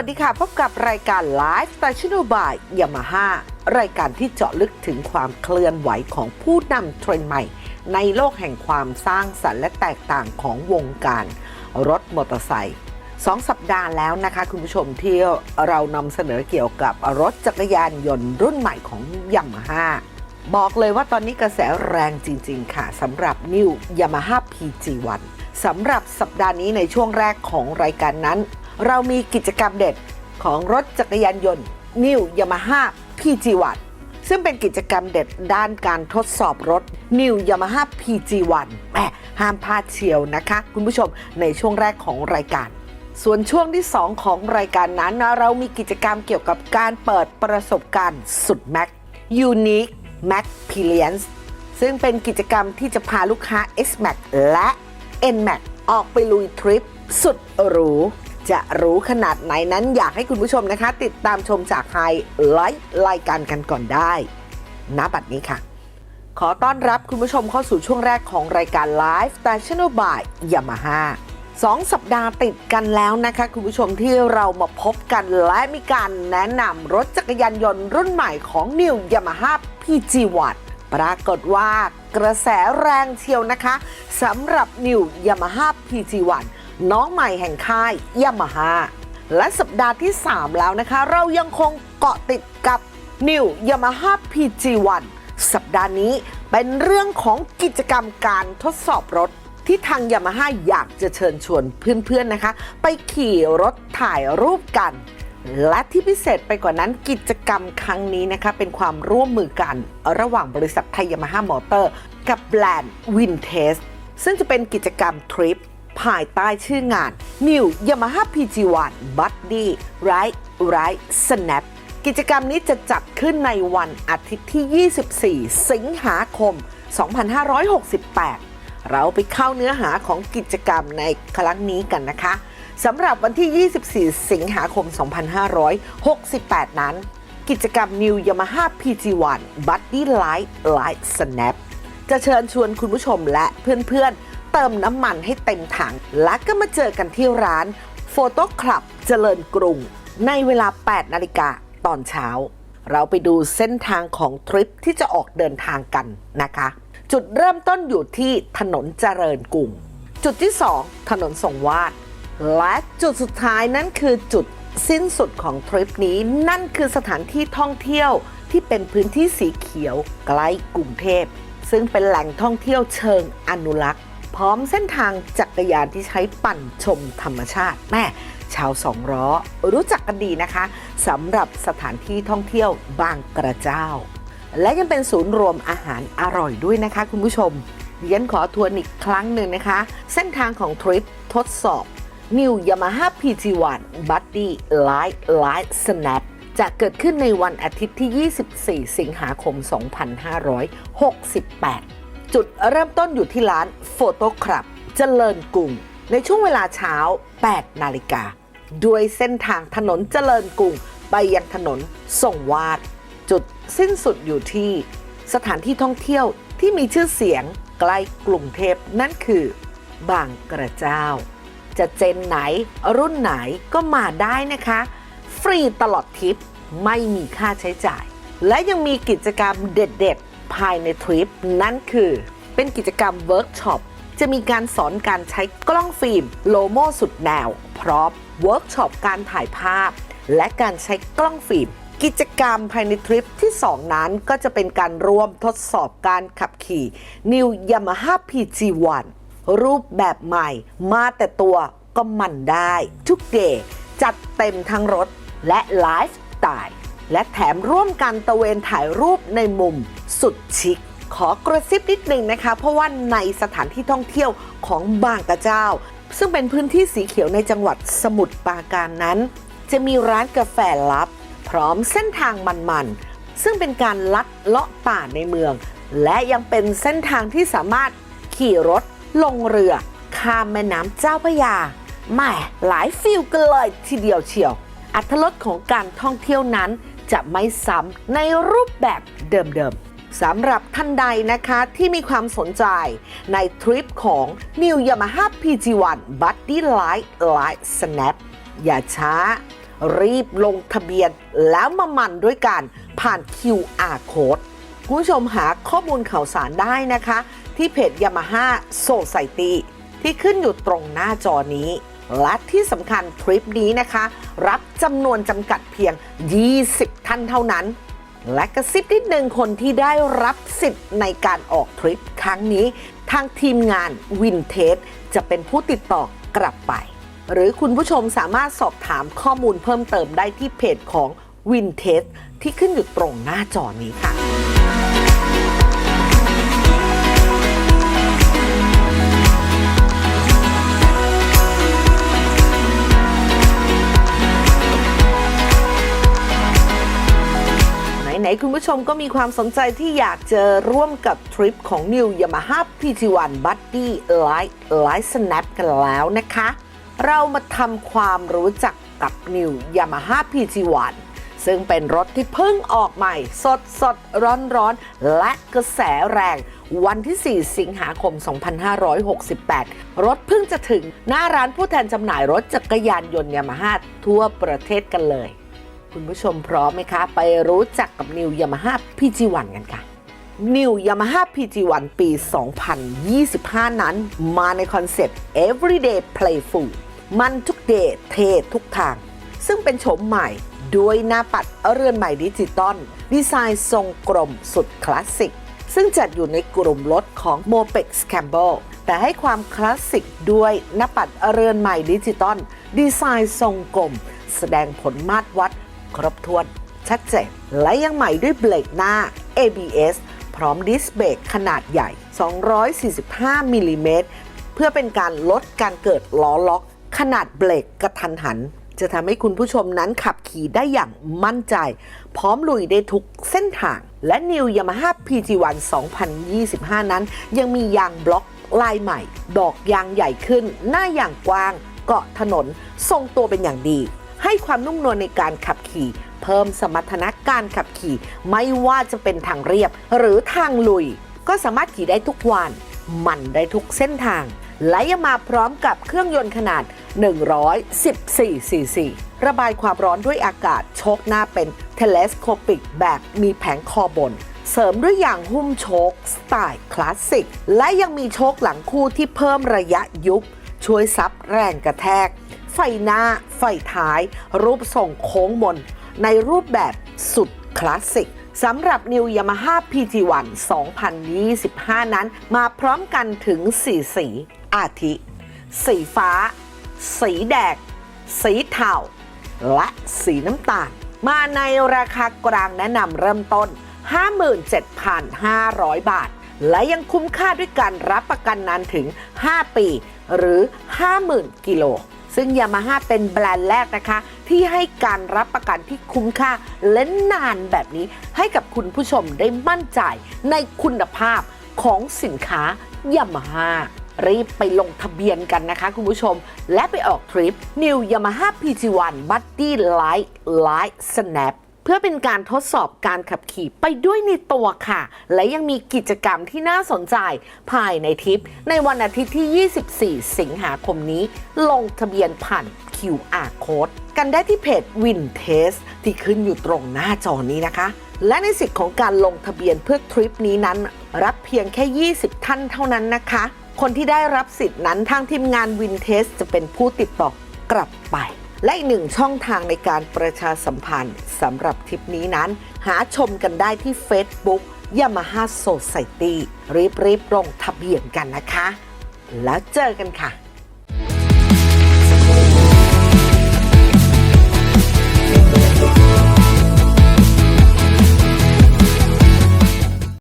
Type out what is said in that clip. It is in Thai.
วัสดีค่ะ พบกับรายการ Live s t a t i o n a l by Yamaha รายการที่เจาะลึกถึงความเคลื่อนไหวของผู้นำเทรนด์ใหม่ ในโลกแห่งความสร้างสรรค์และแตกต่างของวงการ รถมอเตอร์ไซค์สองสัปดาห์แล้วนะคะคุณผู้ชมที่เรานำเสนอเกี่ยวกับรถจักรยานยนต์รุ่นใหม่ของ Yamaha บอกเลยว่าตอนนี้กระแสแรงจริง ๆ ค่ะสำหรับ New Yamaha PG1 สำหรับสัปดาห์นี้ในช่วงแรกของรายการนั้น เรามีกิจกรรมเด็ดของรถจักรยานยนต์ New Yamaha PG1 ซึ่งเป็นกิจกรรมเด็ดด้านการทดสอบรถ New Yamaha PG1 แหมห้ามพลาดเชียวนะคะ คุณผู้ชมในช่วงแรกของรายการ ส่วนช่วงที่ 2 ของรายการนั้นนะเรามีกิจกรรมเกี่ยวกับการเปิดประสบการณ์สุดแม็ก Unique Max p e r i e n c e ซึ่งเป็นกิจกรรมที่จะพาลูกค้า S-Max และ N-Max ออกไปลุยทริปสุดหรู จะรู้ขนาดไหนนั้นอยากให้คุณผู้ชมนะคะ ติดตามชมจากไฮไลท์รายการกันก่อนได้ณบัดนี้ค่ะ ขอต้อนรับคุณผู้ชมเข้าสู่ช่วงแรกของรายการ Live Station by Yamaha สองสัปดาห์ติดกันแล้วนะคะ คุณผู้ชมที่เรามาพบกันและมีการแนะนำรถจักรยานยนต์รุ่นใหม่ของ New Yamaha PG1 ปรากฏว่ากระแสแรงเชียวนะคะสำหรับ New Yamaha PG1 น้องใหม่แห่งค่าย Yamaha และสัปดาห์ที่ 3 แล้วนะคะ เรายังคงเกาะติดกับ New Yamaha PG1 สัปดาห์นี้เป็นเรื่องของกิจกรรมการทดสอบรถ ที่ทางยามาฮ่าอยากจะเชิญชวนเพื่อนๆนะคะ ไปขี่รถถ่ายรูปกัน และที่พิเศษไปกว่านั้นกิจกรรมครั้งนี้นะคะ เป็นความร่วมมือกัน ระหว่างบริษัทไทยยามาฮ่ามอเตอร์ กับแบรนด์วินเทสซึ่งจะเป็นกิจกรรมทริป ภายใต้ชื่องาน New Yamaha PG1 Buddy Ride Ride Snap กิจกรรมนี้จะจัดขึ้นในวันอาทิตย์ที่ 24 สิงหาคม 2568 เราไปเข้าเนื้อหาของกิจกรรมในครั้งนี้กันนะคะสำหรับวันที่ 24 สิงหาคม 2568 นั้น กิจกรรม New Yamaha PG1 Buddy Light Light Snap จะเชิญชวนคุณผู้ชมและเพื่อนๆ เติมน้ำมันให้เต็มถัง และก็มาเจอกันที่ร้าน Photo Club เจริญกรุง ในเวลา 8 นาฬิกาตอนเช้า เราไปดูเส้นทางของทริปที่จะออกเดินทางกันนะคะ จุดเริ่มต้นอยู่ที่ถนนเจริญกรุง จุดที่ 2 ถนนทรงวาดและจุดสุดท้ายนั่นคือจุดสิ้นสุดของทริปนี้นั่นคือสถานที่ท่องเที่ยวที่เป็นพื้นที่สีเขียวใกล้กรุงเทพ ซึ่งเป็นแหล่งท่องเที่ยวเชิงอนุรักษ์ พร้อมเส้นทางจักรยานที่ใช้ปั่นชมธรรมชาติแม่ชาวสองล้อรู้จักกันดีนะคะสำหรับสถานที่ท่องเที่ยวบางกระเจ้า และยังเป็นศูนย์รวมอาหารอร่อยด้วยนะคะคุณผู้ชมเรียนขอทวนอีกครั้งหนึ่งนะคะ เส้นทางของทริปทดสอบ New Yamaha PG1 Buddy Light Light Snap จะเกิดขึ้นในวันอาทิตย์ที่ 24 สิงหาคม 2568 จุดเริ่มต้นอยู่ที่ร้าน Photo Club เจริญกรุง ในช่วงเวลาเช้า 8 นาฬิกา ด้วยเส้นทางถนนเจริญกรุง ไปยังถนนส่งวาด จุดสิ้นสุดอยู่ที่สถานที่ท่องเที่ยวที่มีชื่อเสียงใกล้กรุงเทพนั่นคือบางกระเจ้า จะเจนไหนรุ่นไหนก็มาได้นะคะ ฟรีตลอดทริปไม่มีค่าใช้จ่าย และยังมีกิจกรรมเด็ดๆ ภายในทริป นั่นคือเป็นกิจกรรมเวิร์กช็อปจะมีการสอนการใช้กล้องฟิล์มโลโมสุดแนว พร้อมเวิร์กช็อปการถ่ายภาพ และการใช้กล้องฟิล์มกิจกรรมภายในทริปที่ 2 นั้นก็จะเป็นการร่วมทดสอบการขับขี่ New Yamaha PG1 รูปแบบใหม่ มาแต่ตัวก็มันได้ ทุกเดย์จัดเต็มทั้งรถและไลฟ์สไตล์ และแถมร่วมกันตะเวนถ่ายรูปในมุมสุดชิค ขอกระซิบนิดหนึ่งนะคะ เพราะว่าในสถานที่ท่องเที่ยวของบางกระเจ้า ซึ่งเป็นพื้นที่สีเขียวในจังหวัดสมุทรปราการนั้น จะมีร้านกาแฟลับ พร้อมเส้นทางมันๆ ซึ่งเป็นการลัดเลาะป่าในเมือง และยังเป็นเส้นทางที่สามารถขี่รถ ลงเรือ ข้ามแม่น้ำเจ้าพระยาแม่หลายฟิลกันเลยทีเดียวเชียวอัตรสของการท่องเที่ยวนั้น จะไม่ซ้ำในรูปแบบเดิมๆสำหรับท่านใดนะคะที่มีความสนใจในทริปของ New Yamaha PG1 Buddy Light Light Snap อย่าช้า รีบลงทะเบียนแล้วมามันด้วยกันผ่าน QR code คุณผู้ชมหาข้อมูลข่าวสารได้นะคะ ที่เพจ Yamaha Society ที่ขึ้นอยู่ตรงหน้าจอนี้ และที่สำคัญทริปนี้นะคะ รับจำนวนจำกัดเพียง 20 ท่านเท่านั้น และกระซิบนิดนึงคนที่ได้รับสิทธิ์ในการออกทริปครั้งนี้ ทางทีมงานวินเทจจะเป็นผู้ติดต่อกลับไป หรือคุณผู้ชมสามารถสอบถามข้อมูลเพิ่มเติมได้ที่เพจของวินเทจที่ขึ้นอยู่ตรงหน้าจอนี้ค่ะ นๆ คุณผู้ชมก็มีความสนใจที่อยากจะร่วมกับทริปของ New Yamaha PT1 Buddy Light Light Snap กันแล้วนะคะ เรามาทำความรู้จักกับ New Yamaha PT1 ซึ่งเป็นรถที่เพิ่งออกใหม่ สดสดร้อนร้อนและกระแสแรง วันที่ 4 สิงหาคม 2568 รถเพิ่งจะถึงหน้าร้านผู้แทนจำหน่ายรถจักรยานยนต์ยามาฮ่าทั่วประเทศกันเลย คุณผู้ชมพร้อมไหมคะ ไปรู้จักกับ New Yamaha PG1 กันค่ะ New Yamaha PG1 ปี 2025 นั้น มาในคอนเซปต์ Everyday Playful มันทุกเดย์เททุกทาง ซึ่งเป็นโฉมใหม่ด้วยหน้าปัดเรือนใหม่ดิจิตอลดีไซน์ทรงกลมสุดคลาสสิก ซึ่งจัดอยู่ในกลุ่มรถของ Mopex Campbell แต่ให้ความคลาสสิกด้วยหน้าปัดเรือนใหม่ดิจิตอลดีไซน์ทรงกลม แสดงผลมาตรวัด ครบถ้วนชัดเจนและยังใหม่ด้วยเบรกหน้า ABS พร้อมดิสเบรกขนาดใหญ่ 245 มิลลิเมตร เพื่อเป็นการลดการเกิดล้อล็อก ขนาดเบรกกระทันหัน จะทำให้คุณผู้ชมนั้นขับขี่ได้อย่างมั่นใจ พร้อมลุยได้ทุกเส้นทาง และ New Yamaha PG1 2025 นั้น ยังมียางบล็อกลายใหม่ ดอกยางใหญ่ขึ้น หน้ายางกว้าง เกาะถนน ทรงตัวเป็นอย่างดี ให้ความนุ่มนวลในการขับ ขี่ เพิ่มสมรรถนะการขับขี่ ไม่ว่าจะเป็นทางเรียบ หรือทางลุย ก็สามารถขี่ได้ทุกวัน มันได้ทุกเส้นทาง และยังมาพร้อมกับเครื่องยนต์ขนาด 114ซีซีระบายความร้อนด้วยอากาศโชคหน้าเป็นเทเลสโคปิกแบบมีแผงคอบน เสริมด้วยยางหุ้มโชคสไตล์คลาสสิก และยังมีโชคหลังคู่ที่เพิ่มระยะยุบช่วยซับแรงกระแทก ไฟหน้า ไฟท้าย รูปทรงโค้งมน ในรูปแบบสุดคลาสสิกสำหรับ New Yamaha PT1 2025 นั้น มาพร้อมกันถึง 4 สี อาทิ สีฟ้า สีแดง สีเทา และสีน้ำตาล มาในราคากลางแนะนำเริ่มต้น 57,500 บาท และยังคุ้มค่าด้วยการรับประกันนานถึง 5 ปี หรือ 50,000 กิโล ซึ่งยามาฮ่าเป็นแบรนด์แรกนะคะ ที่ให้การรับประกันที่คุ้มค่าและนานแบบนี้ ให้กับคุณผู้ชมได้มั่นใจในคุณภาพของสินค้ายามาฮ่ารีบไปลงทะเบียนกันนะคะคุณผู้ชม และไปออกทริป New Yamaha PG1 Buddy Light Light Snap พื่อเป็นการทดสอบการขับขี่ไปด้วยในตัวค่ะ และยังมีกิจกรรมที่น่าสนใจภายในทริป ในวันอาทิตย์ที่ 24 สิงหาคมนี้ ลงทะเบียนผ่าน QR Code กันได้ที่เพจ Wintest ที่ขึ้นอยู่ตรงหน้าจอนี้นะคะ และในสิทธิ์ของการลงทะเบียนเพื่อทริปนี้นั้น รับเพียงแค่ 20 ท่านเท่านั้นนะคะ คนที่ได้รับสิทธิ์นั้นทางทีมงาน Wintest จะเป็นผู้ติดต่อกลับไป และอีกหนึ่งช่องทางในการประชาสัมพันธ์สำหรับทริปนี้นั้น หาชมกันได้ที่ Facebook Yamaha Society รีบๆลงทะเบียนกันนะคะ แล้วเจอกันค่ะ